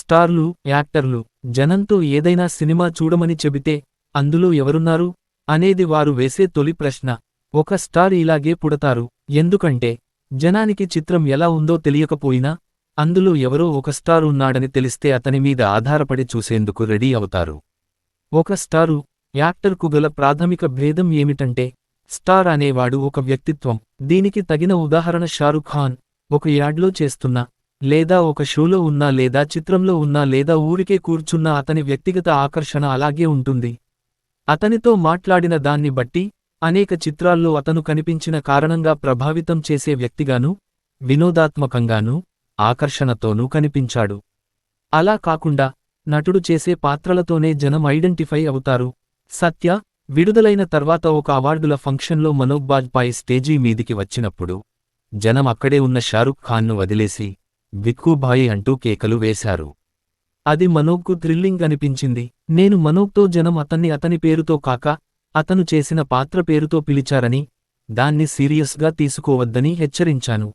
స్టార్లు యాక్టర్లు జనంతో ఏదైనా సినిమా చూడమని చెబితే అందులో ఎవరున్నారు? అనేది వారు వేసే తొలి ప్రశ్న. ఒక స్టార్ ఇలాగే పుడతారు. ఎందుకంటే జనానికి చిత్రం ఎలా ఉందో తెలియకపోయినా అందులో ఎవరో ఒక స్టార్ ఉన్నాడని తెలిస్తే అతని మీద ఆధారపడి చూసేందుకు రెడీ అవుతారు. ఒక స్టారు యాక్టర్కు గల ప్రాథమిక భేదం ఏమిటంటే స్టార్ అనేవాడు ఒక వ్యక్తిత్వం. దీనికి తగిన ఉదాహరణ షారుఖ్ ఖాన్ ఒక యాడ్లో చేస్తున్న లేదా ఒక షోలో ఉన్నా లేదా చిత్రంలో ఉన్నా లేదా ఊరికే కూర్చున్న అతని వ్యక్తిగత ఆకర్షణ అలాగే ఉంటుంది. అతనితో మాట్లాడిన దాన్ని బట్టి అనేక చిత్రాల్లో అతను కనిపించిన కారణంగా ప్రభావితం చేసే వ్యక్తిగానూ వినోదాత్మకంగానూ ఆకర్షణతోనూ కనిపించాడు. అలా కాకుండా నటుడు చేసే పాత్రలతోనే జనం ఐడెంటిఫై అవుతారు. సత్య విడుదలైన తర్వాత ఒక అవార్డుల ఫంక్షన్లో మనోజ్ బాజ్పాయ్ స్టేజీ మీదికి వచ్చినప్పుడు జనం అక్కడే ఉన్న షారుఖ్ ఖాన్ను వదిలేసి బిక్కుభాయి అంటూ కేకలు వేశారు. అది మనోక్కు థ్రిల్లింగ్ అనిపించింది. నేను మనోక్తో జనం అతన్ని అతని పేరుతో కాక అతను చేసిన పాత్ర పేరుతో పిలిచారని దాన్ని సీరియస్గా తీసుకోవద్దని హెచ్చరించాను.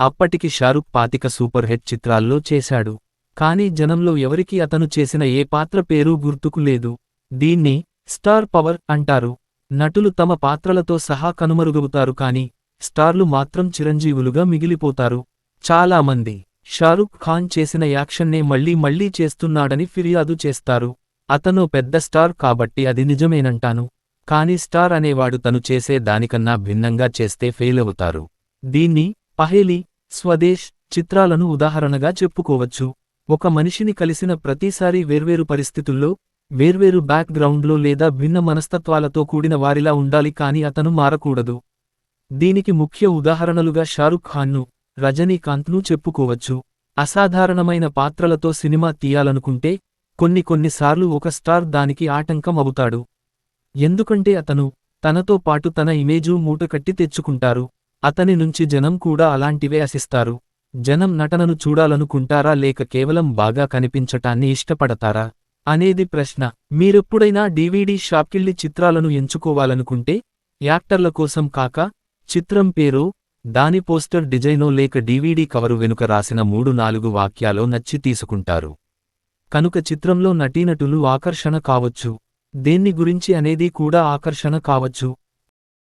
అప్పటికి షారుఖ్ పాతిక సూపర్ హిట్ చిత్రాల్లో చేశాడు. కానీ జనంలో ఎవరికీ అతను చేసిన ఏ పాత్ర పేరూ గుర్తుకు లేదు. దీన్ని స్టార్ పవర్ అంటారు. నటులు తమ పాత్రలతో సహా కనుమరుగవుతారు కాని స్టార్లు మాత్రం చిరంజీవులుగా మిగిలిపోతారు. చాలామంది షారుఖ్ ఖాన్ చేసిన యాక్షన్నే మళ్ళీ మళ్ళీ చేస్తున్నాడని ఫిర్యాదు చేస్తారు. అతను పెద్ద స్టార్ కాబట్టి అది నిజమేనంటాను. కాని స్టార్ అనేవాడు తను చేసే దానికన్నా భిన్నంగా చేస్తే ఫెయిల్ అవుతారు. దీన్ని పహేలి స్వదేశ్ చిత్రాలను ఉదాహరణగా చెప్పుకోవచ్చు. ఒక మనిషిని కలిసిన ప్రతిసారీ వేర్వేరు పరిస్థితుల్లో వేర్వేరు బ్యాక్ గ్రౌండ్లో లేదా భిన్న మనస్తత్వాలతో కూడిన వారిలా ఉండాలి కాని అతను మారకూడదు. దీనికి ముఖ్య ఉదాహరణలుగా షారుఖ్ ఖాన్ను రజనీకాంత్ను చెప్పుకోవచ్చు. అసాధారణమైన పాత్రలతో సినిమా తీయాలనుకుంటే కొన్ని కొన్నిసార్లు ఒక స్టార్ దానికి ఆటంకం అవుతాడు. ఎందుకంటే అతను తనతో పాటు తన ఇమేజు మూటకట్టి తెచ్చుకుంటారు. అతని నుంచి జనం కూడా అలాంటివే ఆశిస్తారు. జనం నటనను చూడాలనుకుంటారా లేక కేవలం బాగా కనిపించటాన్ని ఇష్టపడతారా? అనేది ప్రశ్న. మీరెప్పుడైనా డీవీడీ షాప్కిళ్ళి చిత్రాలను ఎంచుకోవాలనుకుంటే యాక్టర్ల కోసం కాక చిత్రం పేరో దాని పోస్టర్ డిజైనో లేక డీవీడీ కవరు వెనుక రాసిన మూడు నాలుగు వాక్యాలో నచ్చి తీసుకుంటారు. కనుక చిత్రంలో నటీనటులు ఆకర్షణ కావచ్చు. దేన్ని గురించి అనేది కూడా ఆకర్షణ కావచ్చు.